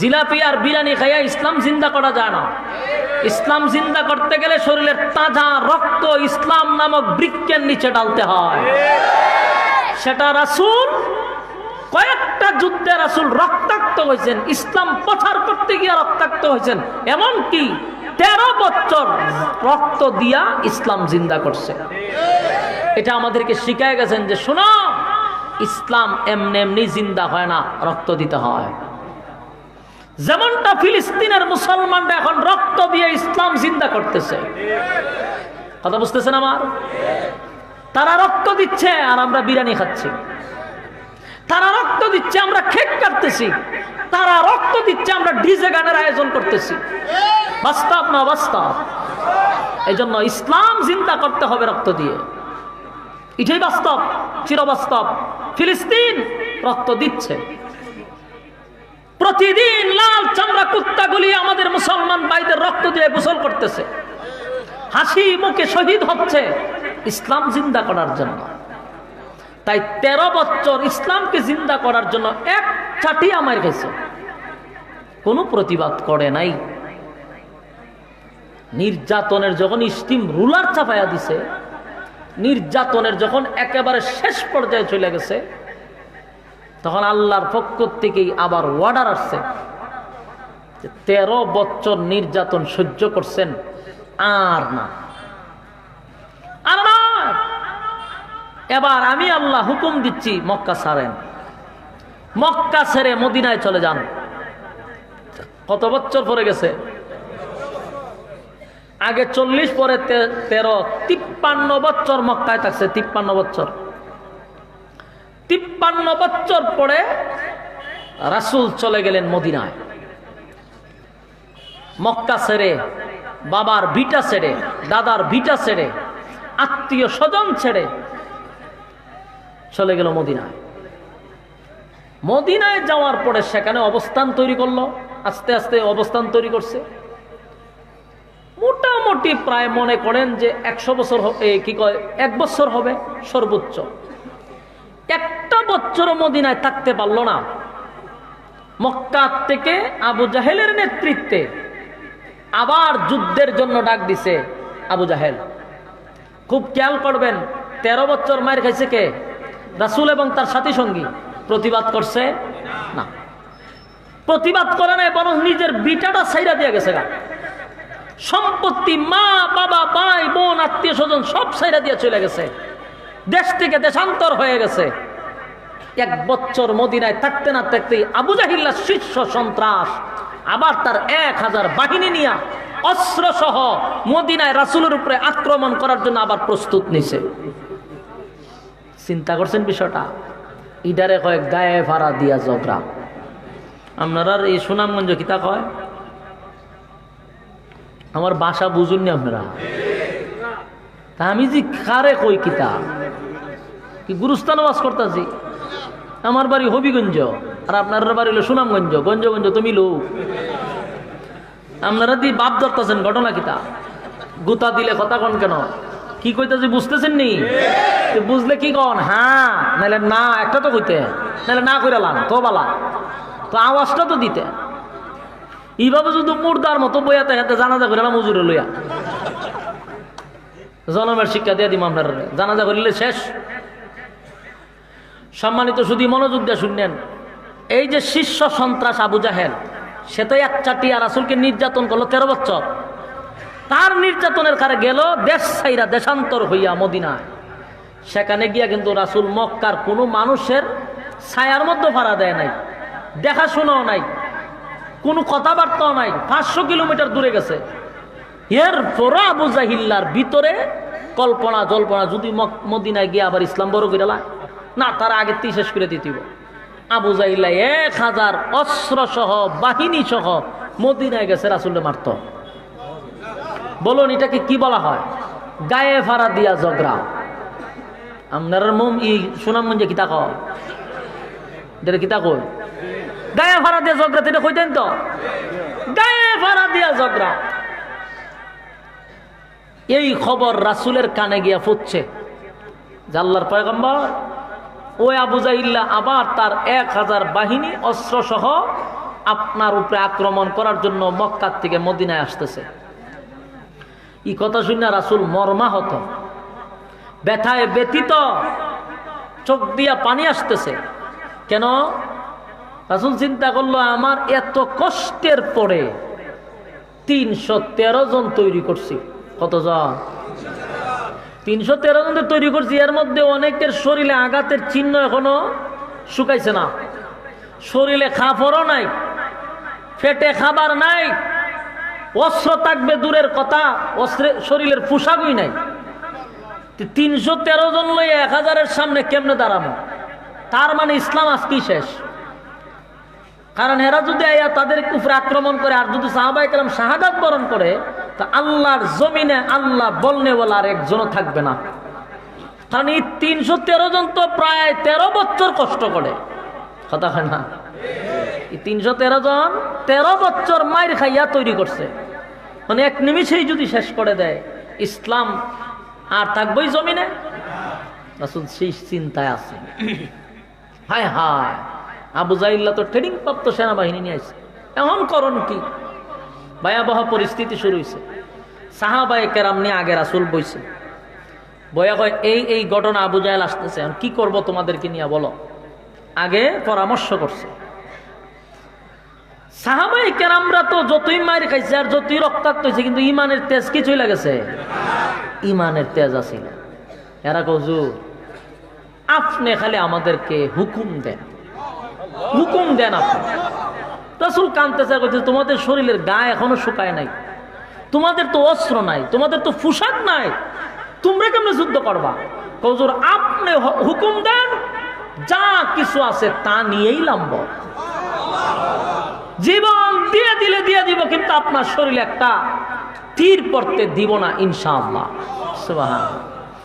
জিলাপি আর বিরিয়ানি খাইয়া ইসলাম জিন্দা করা যায় না। ইসলাম জিন্দা করতে গেলে শরীরের তাজা রক্ত ইসলাম নামক বৃক্ষের নিচে ডালতে হয়। সেটা রাসূল, কয়েকটা যুদ্ধে রাসূল রক্তাক্ত হয়েছেন। ইসলাম প্রচার করতে গিয়ে রক্তাক্ত হয়েছেন। এমন কি তেরো বছর রক্ত দিয়া ইসলাম জিন্দা করছে। এটা আমাদেরকে শিখায় গেছেন যে শোনো, ইসলাম এমনি এমনি জিন্দা হয় না, রক্ত দিতে হয়। যেমনটা ফিলিস্তিনের মুসলমানরা এখন রক্ত দিয়ে ইসলাম জিন্দা করতেছে। কথা বুঝতেছেন আমার? তারা রক্ত দিচ্ছে আর আমরা বিরিয়ানি খাচ্ছি। তারা রক্ত দিচ্ছে, আমরা খেক কাটতেছি। তারা রক্ত দিচ্ছে, আমরা ডিজে গানের আয়োজন করতেছি। বাস্তব না বাস্তব? এই জন্য ইসলাম চিন্তা করতে হবে রক্ত দিয়ে। এটাই বাস্তব, চিরবাস্তব। ফিলিস্তিন রক্ত দিচ্ছে। প্রতিদিন লাল চামড়া কুত্তাগুলি আমাদের মুসলমান ভাইদের রক্ত দিয়ে গোসল করতেছে। হাসি মুখে শহীদ হচ্ছে ইসলাম জিন্দা করার জন্য। তাই তেরো বছর ইসলামকে জিন্দা করার জন্য এক চাটি আমার গেছে। কোনো প্রতিবাদ করে নাই। নির্যাতনের যখন স্টিম রুলার চাপাইয়া দিছে, নির্যাতনের যখন একেবারে শেষ পর্যায়ে চলে গেছে তখন আল্লাহর পক্ষ থেকেই আবার ওয়ার্ডার আসছে তেরো বছর নির্যাতন সহ্য করছেন আর না। আর না এবার আমি আল্লাহ হুকুম দিচ্ছি মক্কা ছাড়েন। মক্কা ছেড়ে মদিনায় চলে যান। কত বছর পরে গেছে? আগে চল্লিশ, পরে তেরো, তিপ্পান্ন বছর মক্কায় থাকছে, তিপ্পান্ন বছর। তিপ্পান্ন বছর পরে রাসুল চলে গেলেন মদিনায়। মক্কা ছেড়ে বাবার ভিটা ছেড়ে দাদার ভিটা ছেড়ে আত্মীয় স্বজন ছেড়ে চলে গেল মদিনায়। মদিনায় যাওয়ার পরে সেখানে অবস্থান তৈরি করল আস্তে আস্তে অবস্থান তৈরি করছে। মোটামুটি প্রায় মনে করেন যে একশো বছর হ- এ, কি কয় এক বছর হবে সর্বোচ্চ। একটা বছর মদিনায় থাকতে পারল না। মক্কা থেকে আবু জাহেলের নেতৃত্বে আবার যুদ্ধের জন্য ডাক দিছে আবু জাহেল। খুব খেয়াল করবেন, তেরো বছর মায়ের খাইছে কে? রাসুল এবং তার সাথী সঙ্গী। প্রতিবাদ করছে? না। প্রতিবাদ করে নাই, বরং নিজের বিটাটা সাইরা দিয়ে গেছে সম্পত্তি মা, বাবা, ভাই, বোন আত্মীয় স্বজন সব সাইরা দিয়ে চলে গেছে। দেশ থেকে দেশান্তর হয়ে গেছে। এক বছর মদিনায় থাকতে না থাকতেই আবু জাহিল্লা শীর্ষ সন্ত্রাস, আবার তার এক হাজার বাহিনী নিয়ে অস্ত্র সহ মদিনায় রাসুলের উপরে আক্রমণ করার জন্য আবার প্রস্তুত নিছে। চিন্তা করছেন বিষয়টা? ইডারে কয় গায়ে ভাড়া দিয়া জগরা আপনারা এই সুনামগঞ্জ কিতা কয়? আমার বাসা বুঝুননি আপনারা। তা আমি যে কারে কই কিতা? কি গুরুস্থান বাস করতেছি? আমার বাড়ি হবিগঞ্জ, আর আপনার বাড়ি হলো সুনামগঞ্জ। গঞ্জগঞ্জ তুমি লোক আপনারা দি বাপ ধরতেছেন, ঘটনা কিতা? গুতা দিলে কথা কন কেন? কি কইতেছি বুঝতেছেন নি? বুঝলে কি কন? হ্যাঁ নাহলে না, একটা তো কইতে। নাহলে না কইরালাম তো বালা। তো আওয়াজটা তো দিতে। এইভাবে যদি মুর্দার মতো বইয়াতে হাতে জানাজা করে মজুরে লইয়া। জনমের শিক্ষা দিয়ে দিম আপনার। জানাজা করিলে শেষ। সম্মানিত শুধু মনোযোগ দিয়ে শুনলেন। এই যে শীর্ষ সন্ত্রাস আবু জাহেল, সে তো এক চাটিয়া রাসুলকে নির্যাতন করল তেরো বছর। তার নির্যাতনের কারে গেল দেশ সাইরা দেশান্তর হইয়া মদিনায়। সেখানে গিয়া কিন্তু রাসুল মক্কার কোনো মানুষের ছায়ার মধ্যে ভাড়া দেয় নাই, দেখাশোনাও নাই, কোনো কথাবার্তাও নাই, পাঁচশো কিলোমিটার দূরে গেছে। এর পরে আবু জাহিল্লার ভিতরে কল্পনা জল্পনা, যদি মদিনায় গিয়ে আবার ইসলাম বড় করে না, তার আগের থেকে শেষ করে দিতে আবু জাহিল্লা এক হাজার অস্ত্র সহ বাহিনী সহ মদিনায় গেছে রাসুল্লে মারত। বলুন, এটাকে কি বলা হয়? গায়ে ভাড়া দিয়া জগরা আপনার মোম, ই সুনামগঞ্জে কিতা কয়? এটা কিতা কয়? গায়ে ভাড়া দিয়া কইতেন তো? গায়ে ভাড়া দিয়া জগরা এই খবর রাসুলের কানে গিয়া ফুটছে। জাল্লার পয়গম্বর আবু জাহিল্লা আবার তার এক হাজার বাহিনী অস্ত্র সহ আপনার উপরে আক্রমণ করার জন্য মক্কার থেকে মদিনায় আসতেছে। ই কথা শুনে রাসুল মর্মাহত। ব্যথায় ব্যতীত চোখ দিয়া পানি আসতেছে। কেন? রাসুল চিন্তা করল, আমার এত কষ্টের পরে তিনশো তেরো জন তৈরি করছি। কতজন? তিনশো তেরো জন তৈরি করছি, এর মধ্যে অনেকের শরীরে আঘাতের চিহ্ন এখনও শুকাইছে না। শরীরে খাফরও নাই, ফেটে খাবার নাই, অস্ত্র থাকবে দূরের কথা, অস্ত্রে শরীরের পোশাকই নাই। তিনশো তেরো জন লই এক হাজারের সামনে কেমনে দাঁড়াবো? তার মানে ইসলাম আজকেই শেষ। কারণ এরা যদি আয়া তাদের উপরে আক্রমণ করে, আর যদি সাহাবাই কালাম শাহাদাত বরণ করে তা আল্লাহর জমিনে আল্লাহ বলনে বলা আর একজনও থাকবে না। কারণ এই তিনশো তেরো জন তো প্রায় তেরো বছর কষ্ট করে। কথা হয় না? এই তিনশো তেরো জন তেরো বছর মায়ের খাইয়া তৈরি করছে। মানে এক নিমিষেই যদি শেষ করে দেয়, ইসলাম আর থাকবোই জমিনে? রাসুল সেই চিন্তায় আছে। হায় হায়, আবু জাইল্লা তো ট্রেনিং প্রাপ্ত সেনাবাহিনী নিয়ে আসছে এমন করণ কি? ভয়াবহ পরিস্থিতি শুরু হয়েছে সাহাবায় কেরাম নিয়ে আগে রাসুল বইছে। বয়া কয়, এই এই ঘটনা আবু জাহেল আসতেছে কি করব তোমাদেরকে নিয়ে বলো? আগে পরামর্শ করছে। সাহাবাই কেরামরা তো যতই মারি খাইছে আর যতই রক্তাক্ত হয়েছে কিন্তু ইমানের তেজ কিছুই লাগেছে ইমানের তেজ আছিল এরা কজুর আপনি খালি আমাদেরকে হুকুম দেন। হুকুম দেন আপনি। রসুল কানতেছে করছে তোমাদের শরীরের গায়ে এখনও শুকায় নাই। তোমাদের তো অস্ত্র নাই, তোমাদের তো পোশাক নাই। তোমরা কেমনে যুদ্ধ করবা? কজুর আপনি হুকুম দেন, যা কিছু আছে তা নিয়েই লাম্ব জীবন দিয়ে দিলে দিয়ে দিব, কিন্তু আপনার শরীরে একটা তীর পড়তে দিব না, ইনশাআল্লাহ। সুবহানাল্লাহ।